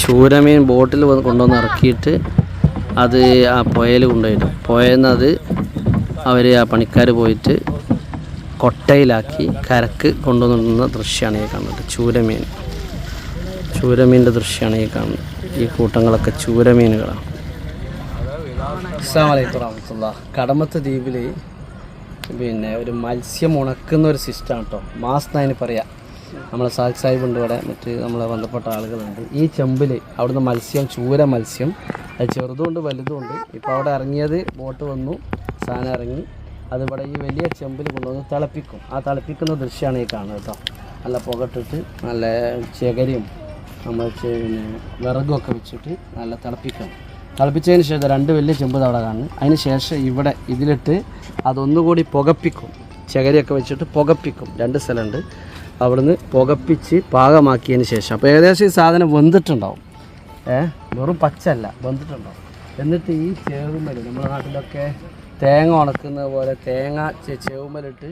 ചൂരമീൻ ബോട്ടിൽ വന്ന് കൊണ്ടുവന്ന് ഇറക്കിയിട്ട് അത് ആ പുഴയിൽ കൊണ്ടുപോയിടും പുഴയിൽ അത് അവർ ആ പണിക്കാർ പോയിട്ട് കൊട്ടയിലാക്കി കരക്ക് കൊണ്ടുവന്നിടുന്ന ദൃശ്യമാണ് ഈ കാണുന്നത്. ചൂരമീൻ. ചൂരമീന്റെ ദൃശ്യമാണ് ഈ കാണുന്നത്. ഈ കൂട്ടങ്ങളൊക്കെ ചൂരമീനുകളാണ്. അസ്സാം വലൈക്കും വറഹമത്തുള്ള കടമത്ത് ദ്വീപിൽ പിന്നെ ഒരു മത്സ്യം ഉണക്കുന്ന ഒരു സിസ്റ്റമാണ് കേട്ടോ മാസ് എന്നതിന് പറയാം. നമ്മളെ സാദ് സാഹിബ് ഉണ്ട് ഇവിടെ. മറ്റ് നമ്മളെ ബന്ധപ്പെട്ട ആളുകളുണ്ട്. ഈ ചെമ്പിൽ അവിടുന്ന് മത്സ്യം ചൂര മത്സ്യം. അത് ചെറുതുകൊണ്ട് വലുതുണ്ട്. ഇപ്പോൾ അവിടെ ഇറങ്ങിയത് ബോട്ട് വന്നു സാധനം ഇറങ്ങി. അതിവിടെ ഈ വലിയ ചെമ്പിൽ കൊണ്ടുവന്ന് തിളപ്പിക്കും. ആ തിളപ്പിക്കുന്ന ദൃശ്യമാണ് ഈ കാണുന്നത് കേട്ടോ. നല്ല പുകട്ടിട്ട് നല്ല ചകരിയും നമ്മൾ പിന്നെ വിറകൊക്കെ വെച്ചിട്ട് നല്ല തിളപ്പിക്കണം. തിളപ്പിച്ചതിന് ശേഷം രണ്ട് വലിയ ചെമ്പ് അവിടെ കാണുന്നു. അതിന് ശേഷം ഇവിടെ ഇതിലിട്ട് അതൊന്നുകൂടി പുകപ്പിക്കും. ചകരിയൊക്കെ വെച്ചിട്ട് പുകപ്പിക്കും. രണ്ട് സ്ഥലമുണ്ട്. അവിടുന്ന് പുകപ്പിച്ച് പാകമാക്കിയതിന് ശേഷം. അപ്പോൾ ഏകദേശം ഈ സാധനം വെന്തിട്ടുണ്ടാവും. ഏ വെറും പച്ചല്ല വെന്തിട്ടുണ്ടാവും. എന്നിട്ട് ഈ ചേവുമൽ നമ്മുടെ നാട്ടിലൊക്കെ തേങ്ങ ഉണക്കുന്നത് പോലെ തേങ്ങ ചേവുമലിട്ട്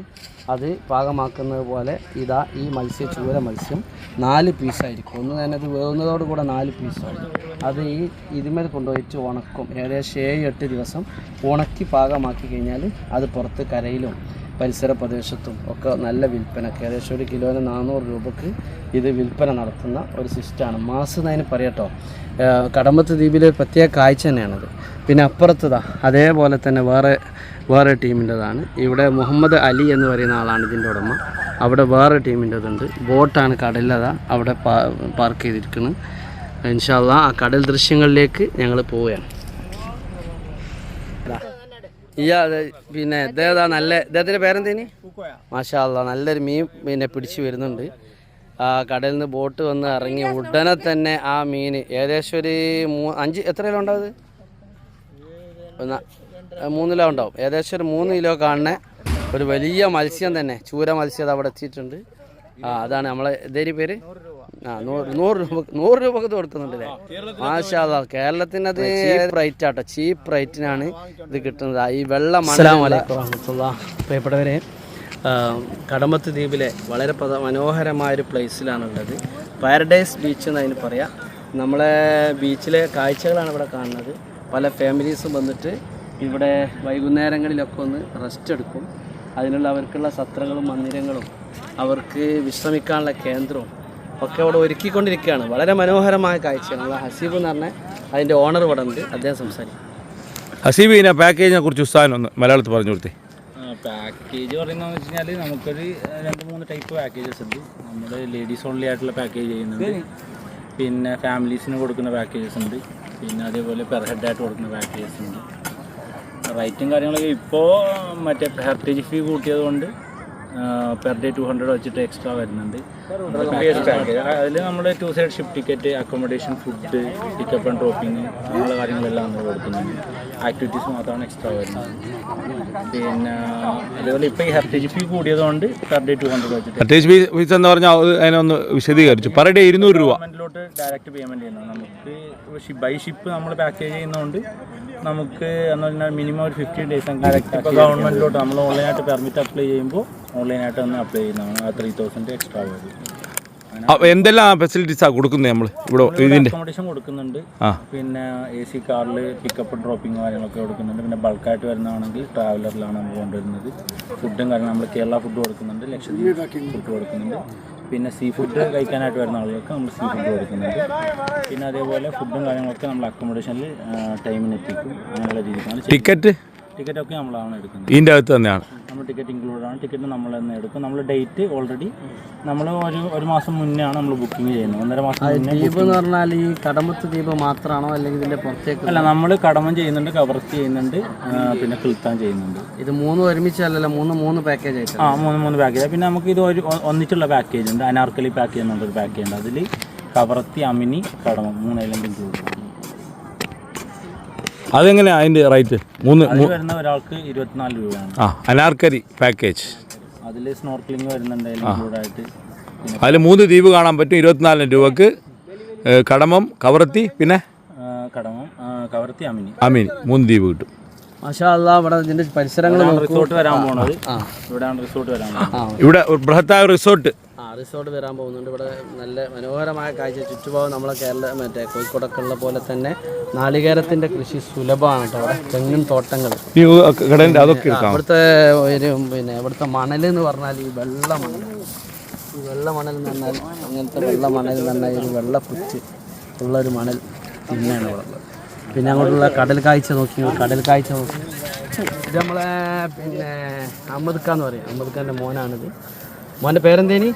അത് പാകമാക്കുന്നത് പോലെ ഇതാ ഈ മത്സ്യ ചൂര മത്സ്യം നാല് പീസായിരിക്കും. ഒന്ന് തന്നെ അത് വേവുന്നതോട് കൂടെ നാല് പീസാവും അത് ഈ ഇതിമേൽ കൊണ്ടുപോയിട്ട് ഉണക്കും. ഏകദേശം ഏഴ് എട്ട് ദിവസം ഉണക്കി പാകമാക്കി കഴിഞ്ഞാൽ അത് പുറത്ത് കരയിലും പരിസര പ്രദേശത്തും ഒക്കെ നല്ല വിൽപ്പനക്ക് ഏകദേശം ഒരു കിലോന് നാനൂറ് രൂപക്ക് ഇത് വിൽപ്പന നടത്തുന്ന ഒരു സിസ്റ്റാണ്. മാസ് എന്നതിന് പറയട്ടോ കടമ്പത്ത് ദ്വീപിലെ ഒരു പ്രത്യേക കാഴ്ച തന്നെയാണത്. പിന്നെ അപ്പുറത്തതാ അതേപോലെ തന്നെ വേറെ വേറെ ടീമിന്റെതാണ്. ഇവിടെ മുഹമ്മദ് അലി എന്ന് പറയുന്ന ആളാണ് ഇതിന്റെ ഉടമ. അവിടെ വേറെ ടീമിന്റെതുണ്ട്. ബോട്ടാണ് കടലിലതാ അവിടെ പാർക്ക് ചെയ്തിരിക്കുന്നത് ഇൻഷാല്ല ആ കടൽ ദൃശ്യങ്ങളിലേക്ക് ഞങ്ങൾ പോവുകയാണ്. പിന്നെ ഇദ്ദേഹം നല്ല ഇദ്ദേഹത്തിന്റെ പേരെന്തേനി? മാഷാ അല്ലാ നല്ലൊരു മീൻ പിന്നെ പിടിച്ചു വരുന്നുണ്ട്. ആ കടലിൽ നിന്ന് ബോട്ട് വന്ന് ഇറങ്ങി ഉടനെ തന്നെ ആ മീൻ ഏകദേശം ഒരു മൂ അഞ്ച് എത്ര കിലോ ഉണ്ടാവും ഇത്? ഒന്ന് മൂന്ന് കിലോ ഉണ്ടാവും. ഏകദേശം ഒരു മൂന്ന് കിലോ കാണുന്ന ഒരു വലിയ മത്സ്യം തന്നെ. ചൂര മത്സ്യം അത് അവിടെ എത്തിയിട്ടുണ്ട്. ആ അതാണ് നമ്മളെ ഇതേരി പേര്? ആ നൂറ് നൂറ് രൂപ നൂറ് രൂപക്ക് ഇത് കൊടുക്കുന്നുണ്ടല്ലേ? മാഷാല്ല കേരളത്തിന് അത് ചീപ്പ് റേറ്റ് ആട്ടോ ചീപ്പ് റേറ്റിനാണ് ഇത് കിട്ടുന്നത്. ആ ഈ വെള്ള പ്രിയപ്പെട്ടവരെ കടമത്ത് ദ്വീപിലെ വളരെ പ്രധ മനോഹരമായൊരു പ്ലേസിലാണുള്ളത് പാരഡൈസ് ബീച്ച് എന്ന് അതിന് പറയാം. നമ്മളെ ബീച്ചിലെ കാഴ്ചകളാണ് ഇവിടെ കാണുന്നത്. പല ഫാമിലീസും വന്നിട്ട് ഇവിടെ വൈകുന്നേരങ്ങളിലൊക്കെ ഒന്ന് റെസ്റ്റ് എടുക്കും. അതിനുള്ള അവർക്കുള്ള സത്രങ്ങളും മന്ദിരങ്ങളും അവർക്ക് വിശ്രമിക്കാനുള്ള കേന്ദ്രവും ഒക്കെ അവിടെ ഒരുക്കിക്കൊണ്ടിരിക്കുകയാണ്. വളരെ മനോഹരമായ കാഴ്ചയാണ്. അത് ഹസീബ് എന്ന് പറഞ്ഞ അതിന്റെ ഓണർ ഇവിടെ ഉണ്ട്. അദ്ദേഹം സംസാരിക്കും. ഹസീബ് ഇതിനെ പാക്കേജിനെ കുറിച്ച് ഉസ്താൻ ഒന്ന് മലയാളത്തിൽ പറഞ്ഞു കൊടുത്തേ. പാക്കേജ് പറയുന്നതെന്ന് വെച്ച് കഴിഞ്ഞാൽ നമുക്കൊരു രണ്ട് മൂന്ന് ടൈപ്പ് പാക്കേജസ് ഉണ്ട്. നമ്മൾ ലേഡീസ് ഓൺലി ആയിട്ടുള്ള പാക്കേജ് ചെയ്യുന്നുണ്ട്. പിന്നെ ഫാമിലീസിന് കൊടുക്കുന്ന പാക്കേജസ് ഉണ്ട്. പിന്നെ അതേപോലെ പെർ ഹെഡ് ആയിട്ട് കൊടുക്കുന്ന പാക്കേജസ് ഉണ്ട്. റേറ്റും കാര്യങ്ങളൊക്കെ ഇപ്പോൾ മറ്റേ ഹെറിറ്റേജ് ഫീ കൂട്ടിയത് കൊണ്ട് പെർ ഡേ ടു ഹൺഡ്രഡ് വെച്ചിട്ട് എക്സ്ട്രാ വരുന്നുണ്ട്. അതിൽ നമ്മൾ two side ship ticket accommodation food pickup and dropping അങ്ങനെയുള്ള കാര്യങ്ങളെല്ലാം നമ്മൾ കൊടുക്കുന്നുണ്ട്. ആക്ടിവിറ്റീസ് മാത്രമാണ് എക്സ്ട്രാ വരുന്നത്. പിന്നെ അതേപോലെ ഇപ്പോൾ ഈ ഹെറിറ്റേജ് ഫീ കൂടിയതുകൊണ്ട് പെർ ഡേ ടു ഹൺഡ്രഡ് വെച്ചിട്ട് ഹെറിറ്റേജ് ഫീസ് എന്ന് പറഞ്ഞാൽ അത് അതിനൊന്ന് വിശദീകരിച്ചു. പെർ ഡേ ഇരുന്നൂറ് രൂപ. പേയ്മെന്റിലോട്ട് ഡയറക്റ്റ് പേയ്മെന്റ് ചെയ്യുന്നത്. നമുക്ക് ബൈ ഷിപ്പ് നമ്മൾ പാക്കേജ് ചെയ്യുന്നതുകൊണ്ട് നമുക്ക് എന്ന് പറഞ്ഞാൽ മിനിമം ഒരു ഫിഫ്റ്റീൻ ഡേയ്സ് ഇപ്പോൾ ഗവൺമെന്റിലോട്ട് നമ്മൾ ഓൺലൈനായിട്ട് പെർമിറ്റ് അപ്ലൈ ചെയ്യുമ്പോൾ ഓൺലൈനായിട്ട് തന്നെ അപ്ലൈ ചെയ്യുന്നതാണ്. ആ ത്രീ തൗസൻഡ് എക്സ്ട്രാ വരും. അപ്പൊ എന്തെല്ലാം ഫെസിലിറ്റീസാണ് കൊടുക്കുന്നത് നമ്മൾ ഇവിടെ അക്കോമഡേഷൻ കൊടുക്കുന്നുണ്ട്. പിന്നെ എ സി കാറിൽ പിക്കപ്പ് ഡ്രോപ്പിംഗ് കാര്യങ്ങളൊക്കെ കൊടുക്കുന്നുണ്ട്. പിന്നെ ബൾക്കായിട്ട് വരുന്നതാണെങ്കിൽ ട്രാവലറിലാണ് നമ്മൾ കൊണ്ടുവരുന്നത്. ഫുഡും കാര്യങ്ങളും നമ്മൾ കേരള ഫുഡ് കൊടുക്കുന്നുണ്ട്. ലക്ഷദ്വീപ് ഫുഡ് കൊടുക്കുന്നുണ്ട്. പിന്നെ സീ ഫുഡ് കഴിക്കാനായിട്ട് വരുന്ന ആളുകൾക്ക് നമ്മൾ സീ ഫുഡ് കൊടുക്കുന്നുണ്ട്. പിന്നെ അതേപോലെ ഫുഡും കാര്യങ്ങളൊക്കെ നമ്മൾ അക്കോമഡേഷനിൽ ടൈമിന് എത്തിക്കും. അങ്ങനെയുള്ള രീതിക്കാണ് ടിക്കറ്റ് ടിക്കറ്റൊക്കെ നമ്മളാണ് എടുക്കുന്നത്. ഇതിന്റെ അകത്ത് തന്നെയാണ്. നമ്മൾ ടിക്കറ്റ് ഇൻക്ലൂഡ് ആണ്. ടിക്കറ്റ് നമ്മൾ തന്നെ എടുക്കും. നമ്മൾ ഡേറ്റ് ഓൾറെഡി നമ്മൾ ഒരു ഒരു മാസം മുന്നേ ആണ് നമ്മൾ ബുക്കിംഗ് ചെയ്യുന്നത്. ഒന്നര മാസം മുന്നേ ദ്വീപ് എന്ന് പറഞ്ഞാൽ ഈ കടമത്ത് ദ്വീപ് മാത്രമാണോ അല്ലെങ്കിൽ ഇതിന്റെ പുറത്തേക്ക് അല്ല നമ്മൾ കടമം ചെയ്യുന്നുണ്ട് കവർത്തി ചെയ്യുന്നുണ്ട് ആ, പിന്നെ കിൾത്താൻ ചെയ്യുന്നുണ്ട്. ഇത് മൂന്ന് ഒരുമിച്ചല്ലല്ലോ മൂന്ന് മൂന്ന് പാക്കേജ് ആയിട്ട്. ആ മൂന്ന് മൂന്ന് പാക്കേജ് പിന്നെ നമുക്ക് ഇത് ഒരു ഒ- ഒന്നിച്ചുള്ള പാക്കേജ് ഉണ്ട്. അനാർക്കലി പാക്കേജ് എന്നുള്ളൊരു പാക്കേജ് ഉണ്ട്. അതിൽ കവർത്തി അമിനി കടമം മൂന്ന് ഐലൻഡ് ഇൻക്ലൂഡ് അതെങ്ങനെയാണ് അതിന്റെ റേറ്റ്? മൂന്ന് അതിൽ വരുന്ന ഒരാൾക്ക് ഇരുപത്തിനാല് രൂപയാണ്. ആ അനാർക്കരി പാക്കേജ്. അതിൽ സ്നോർക്കിളിംഗ് വരുന്നുണ്ട് ഇൻക്ലൂഡ് ആയിട്ട് പിന്നെ അതിൽ മൂന്ന് ദ്വീപ് കാണാൻ പറ്റും ഇരുപത്തിനാലിന് രൂപക്ക്. ഏ, കടമം കവർത്തി പിന്നെ? ആ, കടമം ആ, കവർത്തി അമിനി. അമീൻ മൂന്ന് ദ്വീപ് കിട്ടും. മാഷാ അല്ലാ ഇവിടെ ഇതിന്റെ പരിസരങ്ങൾ റിസോർട്ട് വരാൻ പോണത്. ഇവിടെയാണ് റിസോർട്ട് വരാൻ പോണത്. ഇവിടെ ഒരു ബൃഹത്തായ റിസോർട്ട് റിസോർട്ട് വരാൻ പോകുന്നുണ്ട്. ഇവിടെ നല്ല മനോഹരമായ കാഴ്ച. ചുറ്റുപാടും നമ്മളെ കേരള മറ്റേ കോഴിക്കോടൊക്കെ ഉള്ള പോലെ തന്നെ നാളികേരത്തിന്റെ കൃഷി സുലഭമാണ് കേട്ടോ. അവിടെ തെങ്ങും തോട്ടങ്ങൾ അതൊക്കെ ഇവിടുത്തെ ഒരു പിന്നെ ഇവിടുത്തെ മണൽ എന്ന് പറഞ്ഞാൽ ഈ വെള്ള മണൽ ഈ വെള്ള മണൽ എന്ന് പറഞ്ഞാൽ അങ്ങനത്തെ വെള്ള മണൽ എന്ന് പറഞ്ഞാൽ ഒരു വെള്ള കുച്ച് ഉള്ള ഒരു മണൽ തിന്നെയാണ് ഇവിടെ ഉള്ളത്. പിന്നെ അങ്ങോട്ടുള്ള കടൽ കാഴ്ച നോക്കി കടൽ കാഴ്ച നോക്കി. ഇത് നമ്മളെ പിന്നെ അഹമ്മദ് ഖാൻ എന്ന് പറയും. അഹമ്മദ് ഖാന്റെ മോനാണിത്. മോന്റെ പേരെന്തേനി?